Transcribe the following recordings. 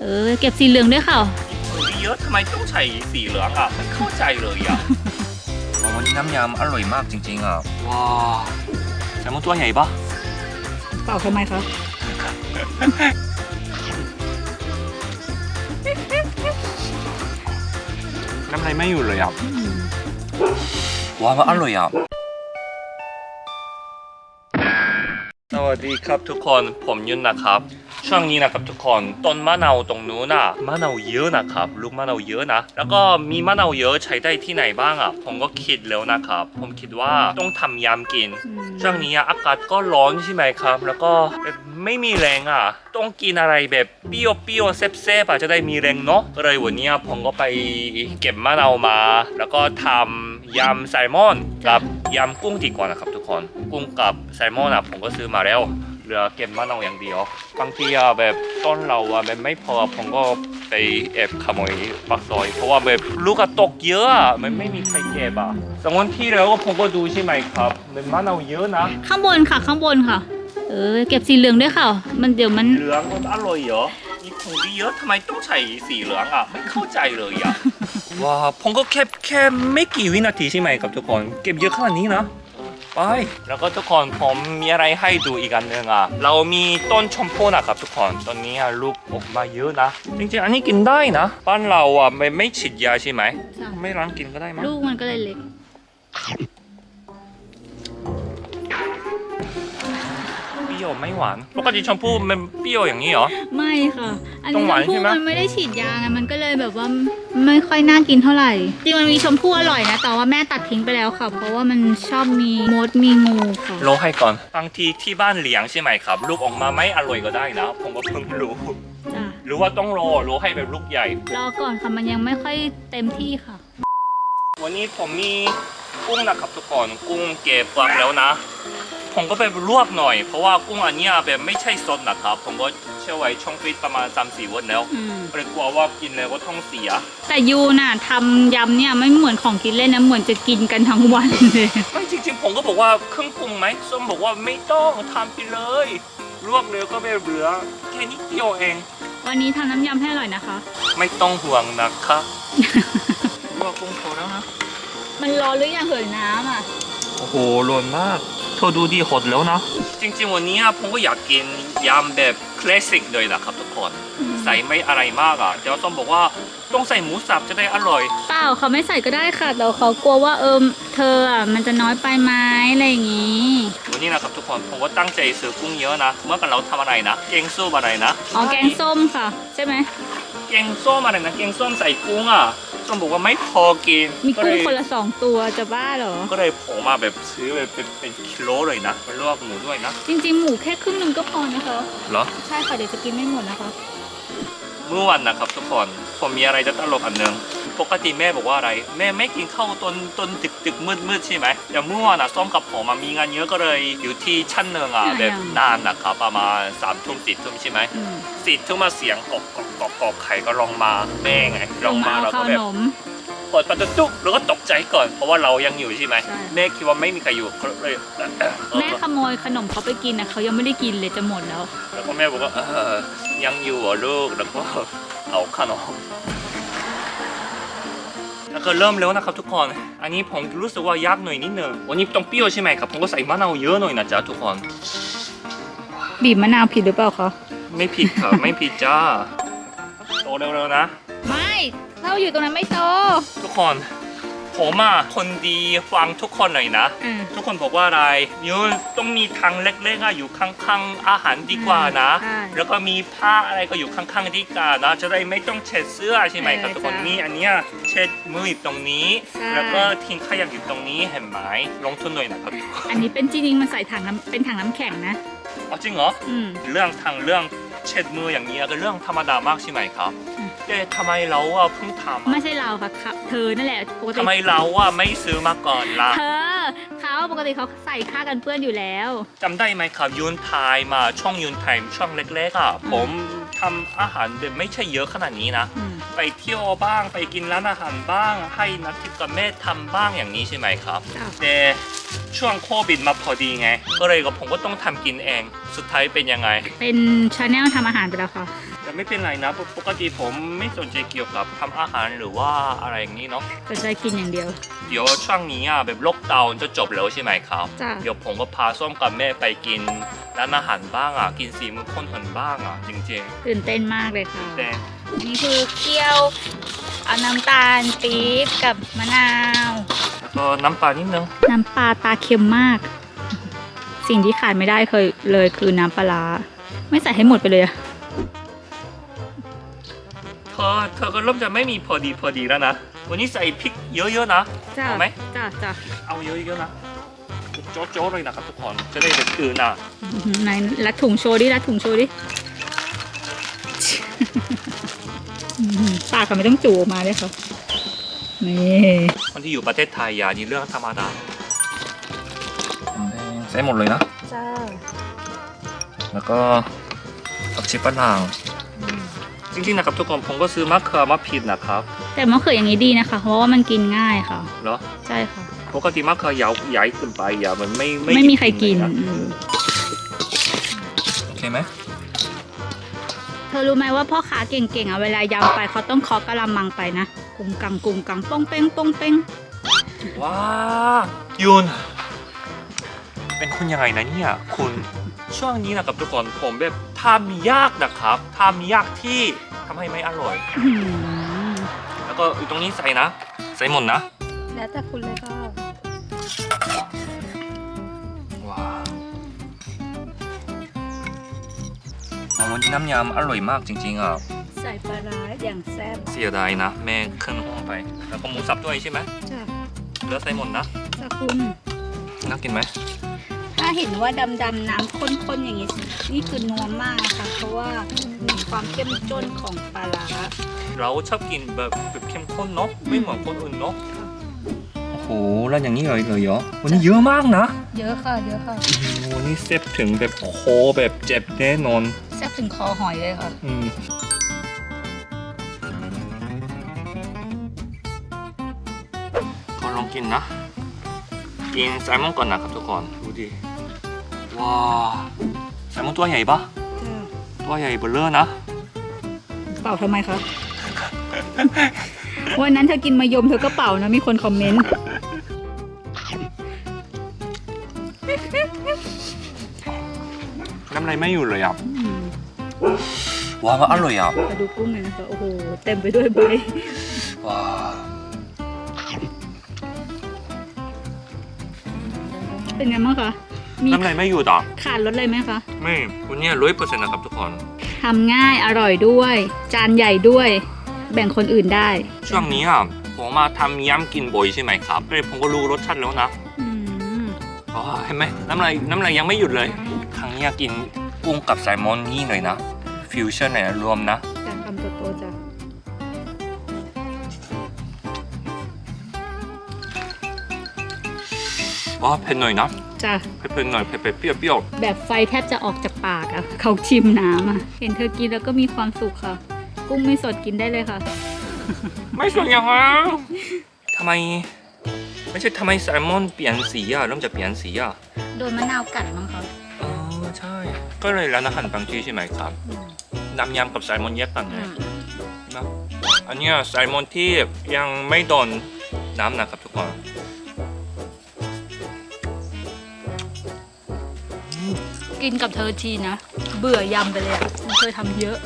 เออ เก็บสีเหลืองด้วยค่ะคนเยอะทำไมต้องใช้สีเหลืองอะมันเข้าใจเลยอะ อ๋อวันนี้น้ำยำอร่อยมากจริงๆอะ ว้าแซลมอนตัวใหญ่ปะเปล่าทำไมคะน้ำลายไม่อยู่เลยอะ ว้าวมันอร่อยอะ สวัสดีครับทุกคนผมยุนนะครับ ช่วงนี้นะครับทุกคนต้นมะนาวตรงนู้นน่ะมะนาวเยอะนะครับลูกมะนาวเยอะนะ แล้วก็มีมะนาวเยอะใช้ได้ที่ไหนบ้างอะผมก็คิดแล้วนะครับผมคิดว่าต้องทำยำกิน ช่วงนี้อากาศก็ร้อนใช่ไหมครับ แล้วก็แบบไม่มีแรงอะต้องกินอะไรแบบเปรี้ยวเปรี้ยวๆแซ่บๆอะจะได้มีแรงเนาะก็เลยวันนี้ผมก็ไปเก็บมะนาวมา แล้วก็ทำยำแซลมอนกับยำกุ้งดีกว่านะครับทุกคนกุ้งกับแซลมอนอะผมก็ซื้อมาแล้ว เหลือเก็บมะนาวอย่างเดียวบางทีอะแบบต้นเราอะแบบไม่พอผมก็ไปแอบขโมยปักซอย เพราะว่าแบบลูกอะตกเยอะอะมันไม่มีใครเก็บอะสองวันที่แล้วผมก็ดูใช่ไหมครับมันมะนาวเยอะนะข้างบนค่ะข้างบนค่ะ เออเก็บสีเหลืองด้วยค่ะ มันเดี๋ยวมันเหลืองมันอร่อยเหรอมีของดีเยอะทำไมต้องใช้สีเหลืองอะไม่เข้าใจเลยอะว้าผมก็แค่แค่ไม่กี่วินาทีใช่ไหมครับทุกคนเก็บเยอะขนาดนี้นะ ไป แล้วก็ทุกคนผมมีอะไรให้ดูอีกอันหนึ่งอะ เรามีต้นชมพู่นะครับทุกคนตอนนี้อะลูกออกมาเยอะนะ จริงๆ อันนี้กินได้นะบ้านเราอะไม่ไม่ฉีดยาใช่ไหม ใช่ ไม่ร้านกินก็ได้มั้งลูกมันก็เลยเล็ก รี้ยวไม่หวานปกติชมพู่มันเปรี้ยวอย่างนี้เหรอ ไม่ค่ะ อันต้อนี้งชหวานมพู่ใช่ไหม มันไม่ได้ฉีดยาไงมันก็เลยแบบว่าไม่ค่อยน่ากินเท่าไหร่ จริงมันมีชมพู่อร่อยนะ แต่ว่าแม่ตัดทิ้งไปแล้วค่ะ เพราะว่ามันชอบมีมดมีงูค่ะโลให้ก่อนบางทีที่บ้านเลี้ยงใช่ไหมครับ ลูกออกมาไม่อร่อยก็ได้นะผมก็เพิ่งรู้ จ้ะ หรือว่าต้องรอรอให้แบบลูกใหญ่ รอก่อนค่ะ มันยังไม่ค่อยเต็มที่ค่ะ วันนี้ผมมีกุ้งนะครับทุกคนกุ้งเก็บวางแล้วนะ ผมก็ไปลวกหน่อย เพราะว่ากุ้งอันเนี้ยแบบไม่ใช่สดนะครับ ผมก็เชื่อไว้ช่องฟรีซประมาณ3 4วันแล้วอืมก็เลยกลัวว่ากินแล้วก็ท้องเสีย แต่ยูน่ะทำยำเนี่ยไม่เหมือนของกินเล่นนะเหมือนจะกินกันทั้งวันเลย ไม่จริงๆ ผมก็บอกว่าเครื่องปรุงไหมส้มบอกว่าไม่ต้องทำไปเลยลวกเลยก็ไม่เหลือแค่นิดเดียวเอง วันนี้ทำน้ำยำให้อร่อยนะคะ ไม่ต้องห่วงนะคะลวกกุ้งพอแล้วนะมันร้อนหรือยังเหินน้ำอะ โอ้โหร้อนมากเธอดูดีหดแล้วนะ จริงๆวันนี้ผมก็อยากกินยำแบบ คลาสสิกเลยนะครับทุกคน ใส่ไม่อะไรมากอะเดี๋ยวส้มบอกว่าต้องใส่หมูสับจะได้อร่อย เปล่าเขาไม่ใส่ก็ได้ค่ะแต่เขากลัวว่าเอิมเธออะมันจะน้อยไปไหมอะไรอย่างงี้ วันนี้นะครับทุกคนผมว่าตั้งใจซื้อกุ้งเยอะนะ เมื่อกันเราทำอะไรนะแกงส้มอะไรนะอ๋อแกงส้มค่ะ ใช่ไหม แกงส้มอะไรนะแกงส้มใส่กุ้งอะส้มบอกว่าไม่พอกินมีก็กุ้เลงยคนละสองตัวจะบ้าเหรอ ก็เลยผมมาแบบซื้อแบบเป็นเป็นกิโลเลยนะไปลวกหมูด้วยนะ จริงๆ หมูแค่ครึ่งหนึ่งก็พอนะคะ เหรอ ใช่ค่ะเดี๋ยวจะกินไม่หมดนะคะ เมื่อวันนะครับทุกคนผมมีอะไรจะตลกอันหนึงปกติแม่บอกว่าอะไร แม่ไม่กินข้าวตอนตอนดึกดึกมืดมืดใช่ไหมอย่างเมื่อวานอะส้มกับผมอะมีงานเยอะก็เลยอยู่ที่ชั้นหนึ่งอะอ่าแบบนานนะครับประมาณสามทุ่มสี่ทุ่มใช่ไหมอืมสี่ทุ่มมาเสียงกอกกอกกอกกอกไข่ก็ลองมาแม่ไงลองมาเอาเราข้าก็วแบบหนม เปิดประตูแล้วก็ตกใจก่อน เพราะว่าเรายังอยู่ใช่ไหมใช่ แม่คิดว่าไม่มีใครอยู่ก็เลยเออเออแม่ขโมยขนมเขาไปกินนะเขายังไม่ได้กินเลยจะหมดแล้ว แล้วก็แม่บอกว่าเออยังอยู่เหรอลูกแล้วก็เอาขนมแล้วก็เริ่มแล้วนะครับทุกคน อันนี้ผมรู้สึกว่ายากหน่อยนิดนึงวันนี้ต้องเปรี้ยวใช่ไหมครับผมก็ใส่มะนาวเยอะหน่อยนะจ๊ะทุกคน บีบมะนาวผิดหรือเปล่าคะไม่ผิดครับ ไม่ผิดจ้าโตเร็วๆนะ ไม่ถ้าอยู่ตรงนั้นไม่โต ทุกคนผมอะคนดีฟังทุกคนหน่อยนะอ่าทุกคนบอกว่าอะไรยูต้องมีทางเล็กๆอะอยู่ข้างๆอาหารดีกว่านะใช่แล้วก็มีผ้าอะไรก็อยู่ข้างๆดีกว่านะจะได้ไม่ต้องเช็ดเสื้อใช่ไหมครับใช่ทุกคนจ้ะนี่อันเนี้ยเช็ดมืออยู่ตรงนี้ ใช่ แล้วก็ทิ้งขยะอยู่ตรงนี้เห็นไหมลงทุนหน่อยนะครับทุกคนอันนี้เป็นจริงๆมันใส่ถังน้ำเป็นถังน้ำแข็งนะ อ๋อจริงเหรออืม เรื่องทางเรื่องเช็ดมืออย่างนี้ยก็เรื่องธรรมดามากใช่ไหมครับ อืมแต่ทำไมเราอะเพิ่งทำไม่อะใช่เราค่ะครับเธอนั่นแหละปกติทำไมเราอะไม่ซื้อมาก่อนล่ะเธอเขาปกติเขาใส่ค่ากันเปื้อนอยู่แล้ว จำได้ไหมครับยูนไทยมาช่องยูนไทยช่องเล็กๆอะผมทำอาหารแบบไม่ใช่เยอะขนาดนี้นะ อืมไปเที่ยวบ้างไปกินร้านอาหารบ้าง ให้นักทิพย์กับแม่ทำบ้างอย่างนี้ใช่ไหมครับ อ้าวแต่ช่วงโควิดมาพอดีไง ก็เลยก็ผมก็ต้องทำกินเอง สุดท้ายเป็นยังไง เป็นชาแนลทำอาหารไปแล้วค่ะแต่ ไม่เป็นไรนะปปกติผมไม่สนใจเกี่ยวกับทำอาหารหรือว่าอะไรอย่างนี้เนาะจะใช้กินอย่างเดียว เดี๋ยวช่วงนี้อะแบบล็อกดาวน์จะจบแล้วใช่ไหมครับ จ้ะ เดี๋ยวผมก็พาส้มกับแม่ไปกินร้านอาหารบ้างอะ กินสีมือคนหันบ้างอะ จริงตื่นเต้นมากเลยค่ะ ๆ แต่อันนี้คือเคี่ยวเอาน้ำตาลปี๊บกับมะนาวแล้วก็น้ำปลานิดนึง น้ำปลาตาเค็มมาก สิ่งที่ขาดไม่ได้เคยเลยคือน้ำปลาร้าไม่ใส่ให้หมดไปเลยอะ เธอเธอก็เริ่มจะไม่มีพอดีพอดีแล้วนะ วันนี้ใส่พริกเยอะๆนะ จ้าเอาไหม จ้าจ้าเอาเยอะๆนะโจ๊ะๆเลยนะครับทุกคนจะได้แบบตื่นอะไหนรัดถุงโชว์ดิรัดถุงโชว์ดิอื้อหือปากก็ไม่ต้องจูออกมาเลยค่ะนี่คนที่อยู่ประเทศไทยอย่านี่เรื่องธรรมดาใส่หมดเลยนะ จ้า แล้วก็ผักชีฝรั่ง จริงๆนะครับทุกคนผมก็ซื้อมะเขือมาผิดนะครับแต่มะเขืออย่างนี้ดีนะคะ เพราะว่ามันกินง่ายค่ะเหรอใช่ค่ะ ปกติมะเขือยาวใหญ่เกินไปอะมันไม่ไม่มีใครกิน เลยะอืมโอเคไหมเธอรู้ไหมว่าพ่อค้าเก่งๆอะเวลายำไปเขาต้องเคาะกะละมังไปนะกุมกังกุมกังป้องเป้งป้องเป้งว้ายุนเป็นคนยังไงนะเนี่ยคุณ ช่วงนี้นะครับทุกคนผมแบบทำยากนะครับทำยากที่ทำให้ไม่อร่อยอื้อหือแล้วก็อยู่ตรงนี้ใส่นะ ใส่หมดนะ แล้วแต่คุณเลยค่ะว้าวอ๋อวันนี้น้ำยำอร่อยมากจริงๆอะใส่ปลาร้าอย่างแซ่บเสียดายนะ แม่ขึ้นห้องไป แล้วก็หมูสับด้วยใช่ไหมจ้ะเหลือใส่หมดนะจ้ะคุณน่ากินไหมถ้า เห็นว่าดำๆน้ำข้นๆอย่างนี้นี่คือนัวมากค่ะ เพราะว่ามีความเข้มข้นของปลาร้าเราชอบกินแบบแบบเข้มข้นเนาะไม่เหมือนคนอื่นเนาะโอ้โหแล้วอย่างนี้เลยเลยเหรอวันนี้เยอะมากนะ เยอะค่ะ เยอะค่ะวันนี้เซฟถึงแบบโคแบบเจ็บแน่นอนแซ่บถึงคอหอยเลยค่ะอืมขอลองกินนะ กินแซลมอนก่อนนะครับทุกคนดูดิว้าวแซลมอนตัวใหญ่ปะตัวใหญ่เบลเลอร์นะเป่าทำไมคะวันนั้นเธอกินมายมเธอก็เป่านะมีคนคอมเมนต์ น้ำลายไม่อยู่เลยอะอืมว้าวมันอร่อยอะ มาดูกุ้งเลยนะคะ โอ้โห เต็มไปด้วยใบว้าว เป็นไงบ้างคะ มีน้ำลายไม่อยู่ต่อขาดรสเลยไหมคะ ไม่คุณเนี่ยร้อยเปอร์เซ็นต์นะครับทุกคนทำง่ายอร่อยด้วย จานใหญ่ด้วย แบ่งคนอื่นได้ ช่วงนี้อะผมมาทำย้ำกินบ่อยใช่ไหมครับเลยผมก็รู้รสชาติแล้วนะอืมอ๋อเห็นไหมน้ำลายน้ำลายยังไม่หยุดเลย ครั้งนี้กินกุ้งกับแซลมอนนี่เลยนะ ฟิวชั่นเลยนะรวมนะ อ๋อเผ็ดหน่อยนะจ้ะเผ็ดๆหน่อยเผ็ดๆเปรี้ยวแบบไฟแทบจะออกจากปากอะเขาชิมน้ำอะเห็นเธอกินแล้วก็มีความสุขค่ะ กุ้งไม่สดกินได้เลยค่ะ ๆไม่ส่วนอย่างนั้นทำไม ไม่ใช่ทำไมแซลมอนเปลี่ยนสีอะเริ่มจะเปลี่ยนสีอะโดนมะนาวกัดมั้งคะอ๋อใช่ ก็เลยร้านอาหารบางที่ใช่ไหมครับน้ำยำกับแซลมอนแยกกันเลย นะอันเนี้ยแซลมอนที่ยังไม่โดนน้ำนะครับทุกคน กินกับเธอทีนะ เบื่อยำไปเลยอะเธอทำเยอะ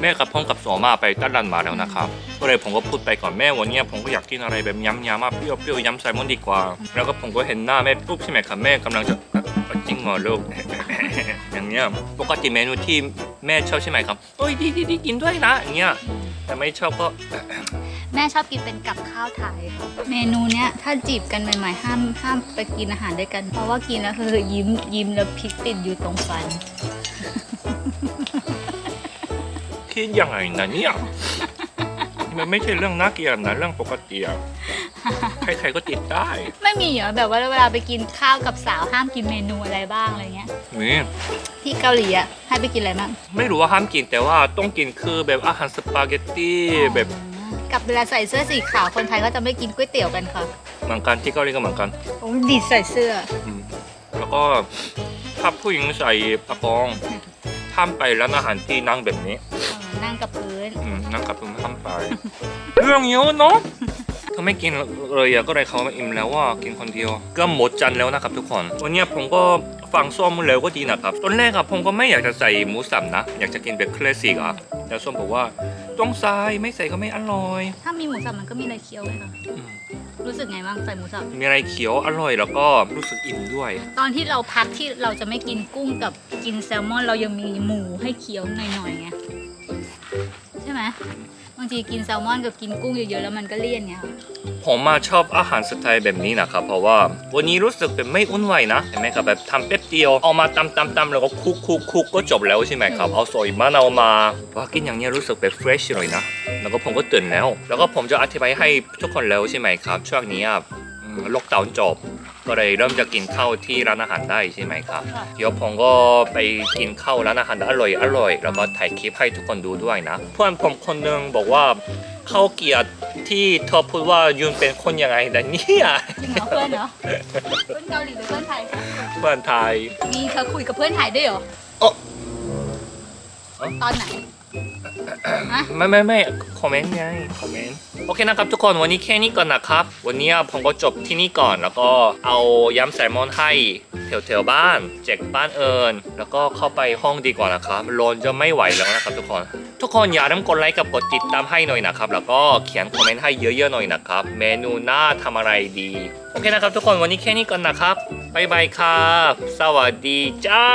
แม่กับพ่อกับโสมาไปตลาดมาแล้วนะครับก็เลยผมก็พูดไปก่อนแม่วันเนี้ยผมก็อยากกินอะไรแบบยำๆมาเปรี้ยวๆยำแซลมอนดีกว่า แล้วก็ผมก็เห็นหน้าแม่ปุ๊บใช่ไหมครับแม่กำลังจะเอ่อจริงเหรอลูก อย่างเงี้ยปกติเมนูที่แม่ชอบใช่ไหมครับโอ้ยดีดีดีกินด้วยนะอย่างเงี้ยแต่ไม่ชอบก็ แม่ชอบกินเป็นกับข้าวไทยค่ะเมนูเนี้ยถ้าจีบกันใหม่ๆห้ามห้ามไปกินอาหารด้วยกัน เพราะว่ากินแล้วคือยิ้มยิ้มแล้วพริกติดอยู่ตรงฟัน คิดยังไงนะเนี่ยมันไม่ใช่เรื่องน่าเกลียดนะเรื่องปกติอะใครๆก็ติดได้ไม่มีเหรอแบบว่าเวลาไปกินข้าวกับสาวห้ามกินเมนูอะไรบ้างอะไรเงี้ย นี่ ที่เกาหลีอะให้ไปกินอะไรบ้างไม่รู้ว่าห้ามกินแต่ว่าต้องกินคือแบบอาหารสปาเกตตี้แบบ กับเวลาใส่เสื้อสีขาวคนไทยก็จะไม่กินก๋วยเตี๋ยวกันค่ะเหมือนกันที่เกาหลีก็เหมือนกันโอ้ยดีดใส่เสื้อ อืมแล้วก็ถ้าผู้หญิงใส่กระโปรงทห้ามไปร้านอาหารที่นั่งแบบนี้เออนั่งกับพื้น อืมนั่งกับพื้นห้ามไป เรื่องเยอะเนาะเขาไม่กินเลยอะก็เลยเขาอิ่มแล้วว่ากินคนเดียวก็หมดจานแล้วนะครับทุกคน วันเนี้ยผมก็ฟังส้มแล้วก็ดีนะครับ ตอนแรกอะผมก็ไม่อยากจะใส่หมูสับนะ อยากจะกินแบบคลาสสิกอะแต่ส้มบอกว่า ต้องใส่ไม่ใส่ก็ไม่อร่อยถ้ามีหมูสับมันก็มีอะไรเคี้ยวเลยค่ะอืมรู้สึกไงบ้างใส่หมูสับ มีอะไรเขียวอร่อยแล้วก็รู้สึกอิ่มด้วย ตอนที่เราพักที่เราจะไม่กินกุ้งกับกินแซลมอน เรายังมีหมูให้เคี้ยวหน่อยๆไงใช่ไหม บางทีกินแซลมอนกับกินกุ้งเยอะๆแล้วมันก็เลี่ยนไงค่ะผมมาชอบอาหารสไตล์แบบนี้นะครับ เพราะว่าวันนี้รู้สึกเป็นไม่อุ่นไหวนะเห็นไหมครับแบบทำแป๊บเดียวเอามาตำตำตำแล้วก็คลุกคลุกคลุกก็จบแล้วใช่ไหมครับเอาซอยมะนาวมาว่ากินอย่างเนี้ยรู้สึกแบบเฟรชเลยนะแล้วก็ผมก็ตื่นแล้ว แล้วก็ผมจะอธิบายให้ทุกคนแล้วใช่ไหมครับช่วงนี้อะอืมล็อกดาวน์จบ ก็เลยเริ่มจะกินข้าวที่ร้านอาหารได้ใช่ไหมครับเดี๋ยวผมก็ไปกินข้าวร้านอาหารอร่อยอร่อยแล้วก็ถ่ายคลิปให้ทุกคนดูด้วยนะเพื่อนผมคนหนึงบอกว่าเขาเกลียดที่เธอพูดว่ายุนเป็นคนยังไงแต่เนี่ยจริงเหรอเพื่อนเหรอเพื่อนเกาหลีหรือเพื่อนไทยคะเพื่อนไทยมีเธอคุยกับเพื่อนไทยด้วยเหรอเอ้อตอนไหน ไม่ไม่ไม่คอมเมนต์ไงคอมเมนต์โอเคนะครับทุกคนวันนี้แค่นี้ก่อนนะครับ วันนี้ผมก็จบที่นี่ก่อน แล้วก็เอายำแซลมอนให้แถวแถวๆบ้านแจกบ้านเอิญแล้วก็เข้าไปห้องดีกว่านะครับโลนจะไม่ไหวแล้วนะครับทุกคนทุกคนอย่าลืมกดไลค์กับกดติดตามให้หน่อยนะครับแล้วก็เขียนคอมเมนต์ให้เยอะๆหน่อยนะครับ เมนูหน้าทำอะไรดี โอเคนะครับ ทุกคนวันนี้แค่นี้ก่อนนะครับบ๊ายบายครับสวัสดีเจ้า